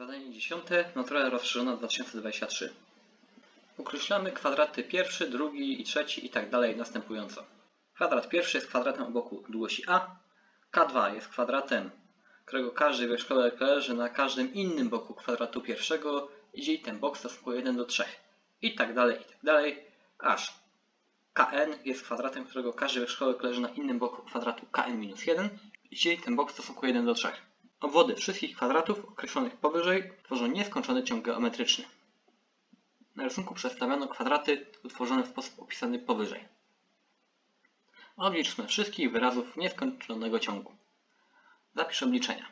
Zadanie dziesiąte, natura rozszerzona 2023. Określamy kwadraty pierwszy, drugi i trzeci i tak dalej następująco. Kwadrat pierwszy jest kwadratem o boku długości A, K2 jest kwadratem, którego każdy wierzchołek leży na każdym innym boku kwadratu pierwszego i ten bok stosunku 1 do 3. I tak dalej, i tak dalej, aż Kn jest kwadratem, którego każdy wierzchołek leży na innym boku kwadratu Kn-1 i ten bok stosunku 1 do 3. Obwody wszystkich kwadratów określonych powyżej tworzą nieskończony ciąg geometryczny. Na rysunku przedstawiono kwadraty utworzone w sposób opisany powyżej. Obliczmy wszystkich wyrazów nieskończonego ciągu. Zapisz obliczenia.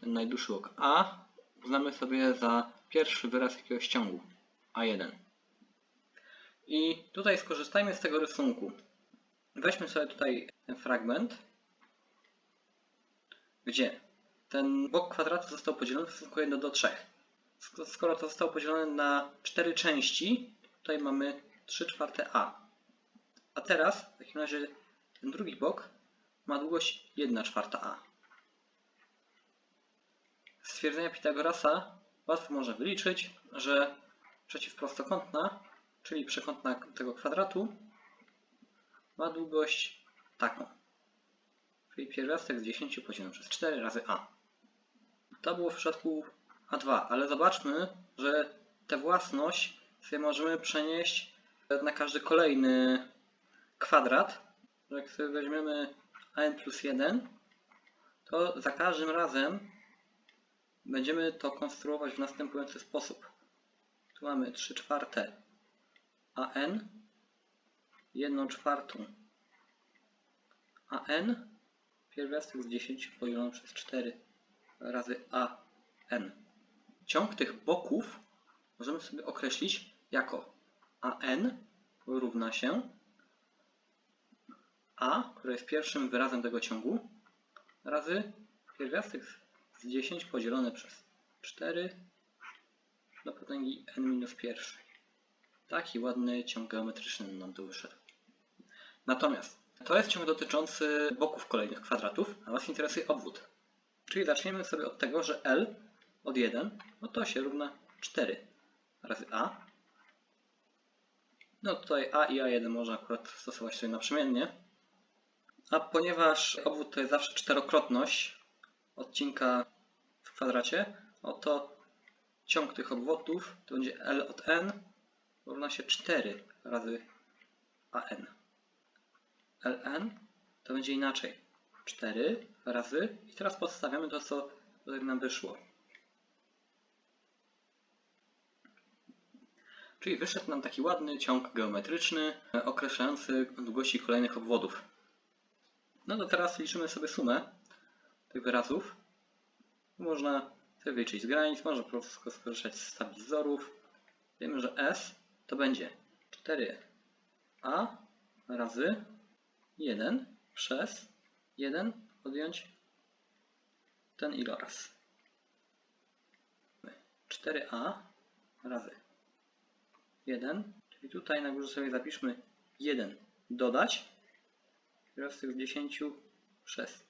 Ten najdłuższy łok A uznamy sobie za pierwszy wyraz jakiegoś ciągu A1. I tutaj skorzystajmy z tego rysunku. Weźmy sobie tutaj ten fragment, gdzie ten bok kwadratu został podzielony w stosunku 1 do 3. Sk- Skoro to zostało podzielone na 4 części, tutaj mamy 3 czwarte A. A teraz w takim razie ten drugi bok ma długość 1 czwarta A. Z stwierdzenia Pitagorasa łatwo można wyliczyć, że przeciwprostokątna, czyli przekątna tego kwadratu, ma długość taką. Czyli pierwiastek z 10 podzielony przez 4 razy A. To było w przypadku A2, ale zobaczmy, że tę własność sobie możemy przenieść na każdy kolejny kwadrat. Jak sobie weźmiemy an plus 1, to za każdym razem będziemy to konstruować w następujący sposób. Tu mamy 3 czwarte an, 1 czwartą an, pierwiastek z 10 podzielony przez 4 razy an. Ciąg tych boków możemy sobie określić jako an równa się a, które jest pierwszym wyrazem tego ciągu, razy pierwiastek z 10 podzielone przez 4 do potęgi n minus pierwszej. Taki ładny ciąg geometryczny nam tu wyszedł. Natomiast to jest ciąg dotyczący boków kolejnych kwadratów, a Was interesuje obwód. Czyli zaczniemy sobie od tego, że L od 1, no to się równa 4 razy A. No tutaj A i A1 można akurat stosować sobie naprzemiennie. A ponieważ obwód to jest zawsze czterokrotność odcinka w kwadracie, oto ciąg tych obwodów to będzie L od N równa się 4 razy AN. Ln to będzie inaczej. 4 razy i teraz podstawiamy to, co nam wyszło. Czyli wyszedł nam taki ładny ciąg geometryczny e, określający długości kolejnych obwodów. No to teraz liczymy sobie sumę tych wyrazów. Można sobie wyliczyć z granic, można po prostu skorzystać z stabilizorów. Wiemy, że S to będzie 4a razy 1 przez 1 odjąć ten iloraz. 4a razy 1, czyli tutaj na górze sobie zapiszmy 1 dodać. Pierwiastek z 10 przez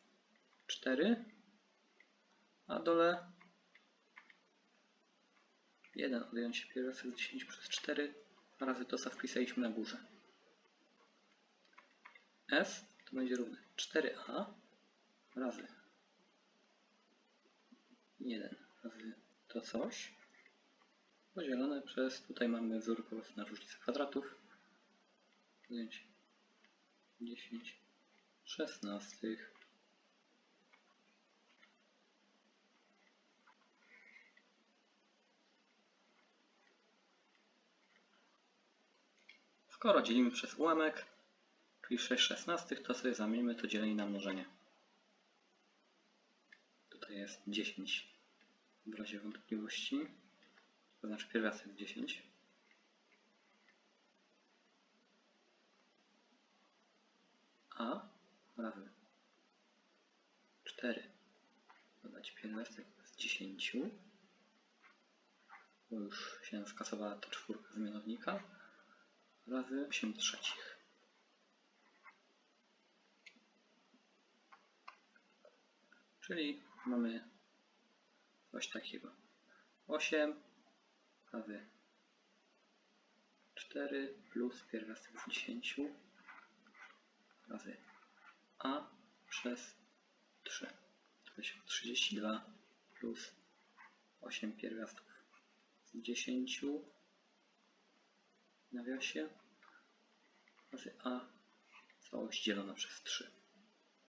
4, a dole 1 odjąć pierwiastek z 10 przez 4 razy to, co wpisaliśmy na górze. S to będzie równe. 4a razy 1 razy to coś podzielone przez, tutaj mamy wzór po prostu na różnicę kwadratów, odjąć 10 szesnastych. Skoro dzielimy przez ułamek, czyli 6 szesnastych, to sobie zamienimy to dzielenie na mnożenie. Tutaj jest 10 w razie wątpliwości, to znaczy pierwiastek 10. A razy 4 dodać pierwiastek z 10, bo już się skasowała ta czwórka z mianownika, razy 8 trzecich. Czyli mamy coś takiego. 8 razy 4 plus pierwiastek z 10 razy a przez 3. To będzie 32 plus 8 pierwiastków z 10 w nawiasie razy a całość dzielona przez 3.